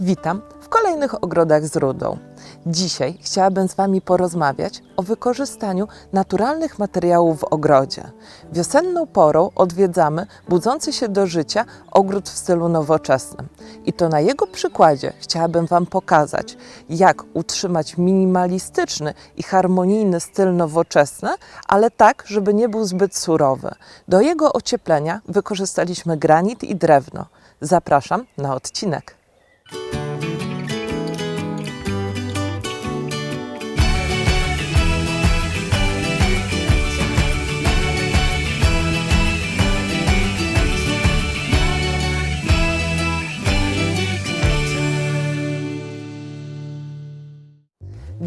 Witam w kolejnych ogrodach z rudą. Dzisiaj chciałabym z Wami porozmawiać o wykorzystaniu naturalnych materiałów w ogrodzie. Wiosenną porą odwiedzamy budzący się do życia ogród w stylu nowoczesnym. I to na jego przykładzie chciałabym Wam pokazać, jak utrzymać minimalistyczny i harmonijny styl nowoczesny, ale tak, żeby nie był zbyt surowy. Do jego ocieplenia wykorzystaliśmy granit i drewno. Zapraszam na odcinek.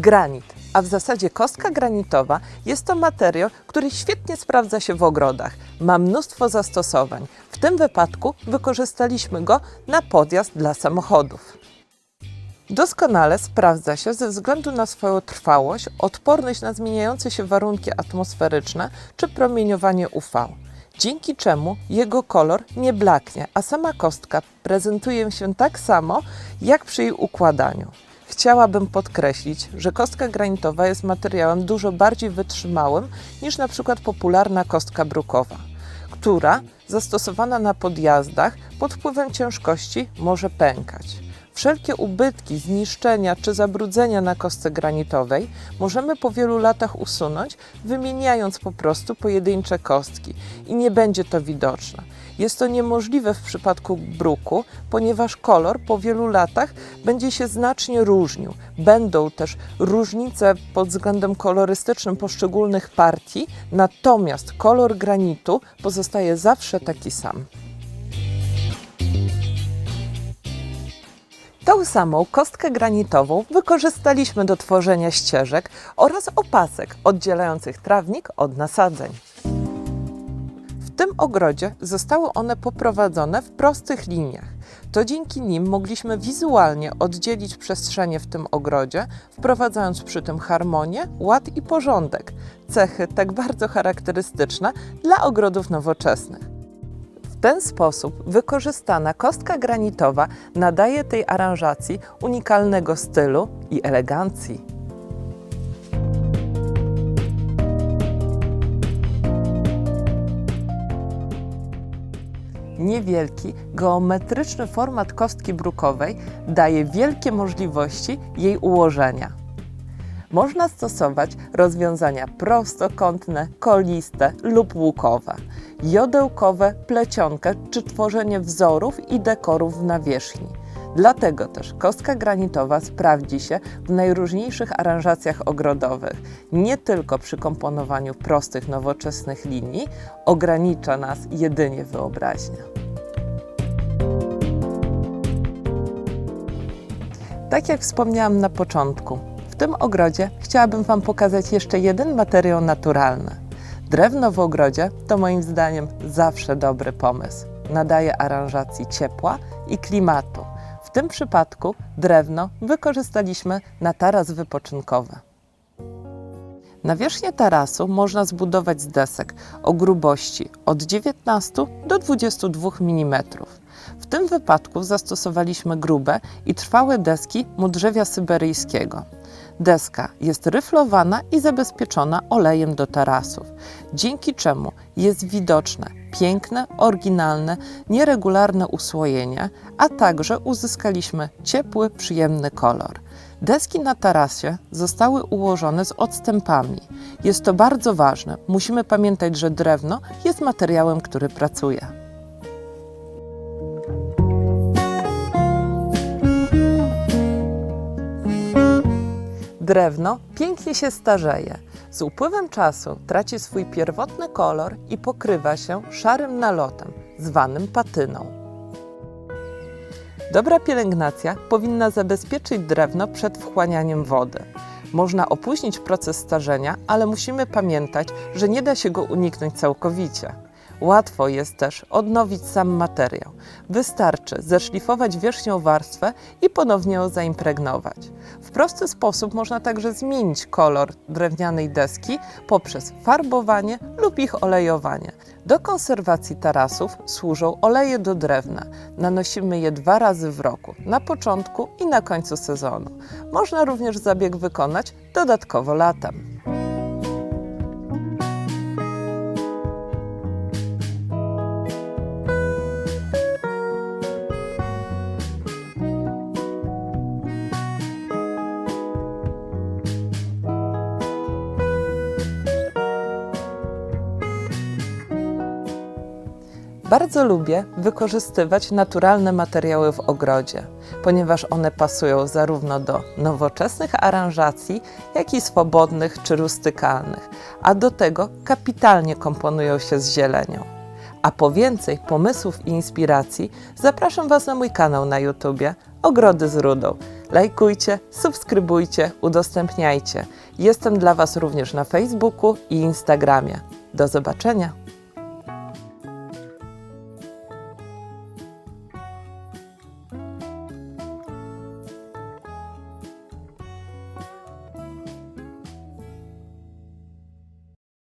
Granit, a w zasadzie kostka granitowa jest to materiał, który świetnie sprawdza się w ogrodach. Ma mnóstwo zastosowań. Tym wypadku wykorzystaliśmy go na podjazd dla samochodów. Doskonale sprawdza się ze względu na swoją trwałość, odporność na zmieniające się warunki atmosferyczne czy promieniowanie UV. Dzięki czemu jego kolor nie blaknie, a sama kostka prezentuje się tak samo jak przy jej układaniu. Chciałabym podkreślić, że kostka granitowa jest materiałem dużo bardziej wytrzymałym niż na przykład popularna kostka brukowa, która zastosowana na podjazdach pod wpływem ciężkości może pękać. Wszelkie ubytki, zniszczenia czy zabrudzenia na kostce granitowej możemy po wielu latach usunąć, wymieniając po prostu pojedyncze kostki i nie będzie to widoczne. Jest to niemożliwe w przypadku bruku, ponieważ kolor po wielu latach będzie się znacznie różnił. Będą też różnice pod względem kolorystycznym poszczególnych partii, natomiast kolor granitu pozostaje zawsze taki sam. Tą samą kostkę granitową wykorzystaliśmy do tworzenia ścieżek oraz opasek oddzielających trawnik od nasadzeń. Tym ogrodzie zostały one poprowadzone w prostych liniach. To dzięki nim mogliśmy wizualnie oddzielić przestrzenie w tym ogrodzie, wprowadzając przy tym harmonię, ład i porządek cechy tak bardzo charakterystyczne dla ogrodów nowoczesnych. W ten sposób wykorzystana kostka granitowa nadaje tej aranżacji unikalnego stylu i elegancji. Niewielki, geometryczny format kostki brukowej daje wielkie możliwości jej ułożenia. Można stosować rozwiązania prostokątne, koliste lub łukowe, jodełkowe, plecionkę czy tworzenie wzorów i dekorów w nawierzchni. Dlatego też kostka granitowa sprawdzi się w najróżniejszych aranżacjach ogrodowych. Nie tylko przy komponowaniu prostych, nowoczesnych linii, ogranicza nas jedynie wyobraźnia. Tak jak wspomniałam na początku, w tym ogrodzie chciałabym Wam pokazać jeszcze jeden materiał naturalny. Drewno w ogrodzie to moim zdaniem zawsze dobry pomysł. Nadaje aranżacji ciepła i klimatu. W tym przypadku drewno wykorzystaliśmy na taras wypoczynkowy. Nawierzchnię tarasu można zbudować z desek o grubości od 19 do 22 mm. W tym wypadku zastosowaliśmy grube i trwałe deski mudrzewia syberyjskiego. Deska jest ryflowana i zabezpieczona olejem do tarasów, dzięki czemu jest widoczne piękne, oryginalne, nieregularne usłojenie, a także uzyskaliśmy ciepły, przyjemny kolor. Deski na tarasie zostały ułożone z odstępami. Jest to bardzo ważne. Musimy pamiętać, że drewno jest materiałem, który pracuje. Drewno pięknie się starzeje. Z upływem czasu traci swój pierwotny kolor i pokrywa się szarym nalotem, zwanym patyną. Dobra pielęgnacja powinna zabezpieczyć drewno przed wchłanianiem wody. Można opóźnić proces starzenia, ale musimy pamiętać, że nie da się go uniknąć całkowicie. Łatwo jest też odnowić sam materiał. Wystarczy zeszlifować wierzchnią warstwę i ponownie ją zaimpregnować. W prosty sposób można także zmienić kolor drewnianej deski poprzez farbowanie lub ich olejowanie. Do konserwacji tarasów służą oleje do drewna. Nanosimy je dwa razy w roku, na początku i na końcu sezonu. Można również zabieg wykonać dodatkowo latem. Bardzo lubię wykorzystywać naturalne materiały w ogrodzie, ponieważ one pasują zarówno do nowoczesnych aranżacji, jak i swobodnych czy rustykalnych, a do tego kapitalnie komponują się z zielenią. A po więcej pomysłów i inspiracji zapraszam Was na mój kanał na YouTubie Ogrody z Rudą. Lajkujcie, subskrybujcie, udostępniajcie. Jestem dla Was również na Facebooku i Instagramie. Do zobaczenia!